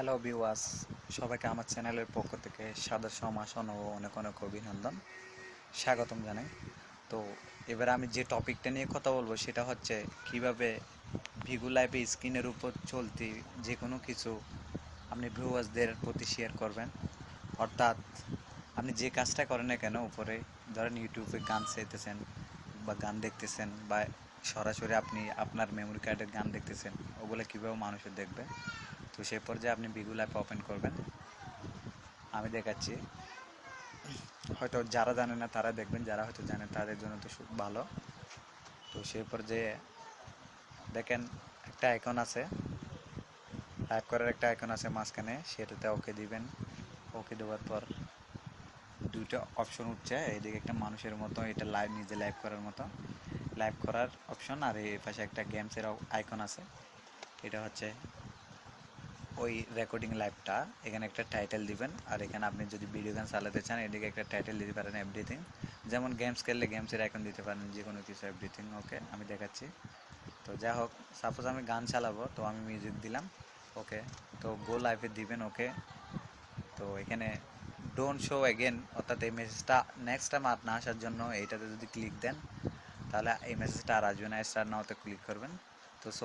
Hello viewers সবাইকে আমার চ্যানেলের পক্ষ থেকে সাদা সমাসন ও অনেক অনেক অভিনন্দন। স্বাগতম জানাই। তো এবার আমি যে টপিকটা নিয়ে কথা বলব, সেটা হচ্ছে কীভাবে ভিগু লাইভে স্ক্রিনের উপর চলতি যে কোনো কিছু আপনি ভিউয়ার্সদের প্রতি শেয়ার করবেন। অর্থাৎ আপনি যে কাজটা করেন না কেন, উপরে ধরেন ইউটিউবে গান চাইতেছেন বা গান দেখতেছেন বা সরাসরি আপনি আপনার মেমোরি কার্ডের গান দেখতেছেন, ওগুলো কীভাবে মানুষের দেখবে? তো সেই পর্যায়ে আপনি বিগুল অ্যাপ ওপেন করবেন। আমি দেখাচ্ছি। হয়তো যারা জানে না, তারা দেখবেন, যারা হয়তো জানে, তাদের জন্য তো খুব ভালো। তো সেই পর্যায়ে দেখেন, একটা আইকন আছে। টাইপ করার একটা আইকন আছে মাঝখানে। সেটাতে ওকে দিবেন। ওকে দেওয়ার পর দুইটা অপশন উঠছে। এইদিকে একটা মানুষের মতো, এটা লাইভ নিজে লাইভ করার মতো। লাইভ করার অপশন আর এই পাশে একটা গেমসের আইকন আছে। এটা হচ্ছে ওই রেকর্ডিং লাইভটা এখানে একটা টাইটেল দিবেন, আর এখানে আপনি যদি ভিডিও গান চালাতে চান, এদিকে একটা টাইটেল দিতে পারেন এভরিথিং যেমন গেমস খেললে গেমসের আইকন দিতে পারেন যে কোনো কিছু এভরিথিং ওকে আমি দেখাচ্ছি। তো যা হোক সাপোজ আমি গান চালাবো, তো আমি মিউজিক দিলাম ওকে তো গো লাইভে দিবেন ওকে তো এখানে ডোন্ট শো এগেন অর্থাৎ এই মেসেজটা নেক্সট টাইম আর না আসার জন্য, এইটাতে যদি ক্লিক দেন, তাহলে এই মেসেজটা আর আসবে না স্টার নাওতে ক্লিক করবেন।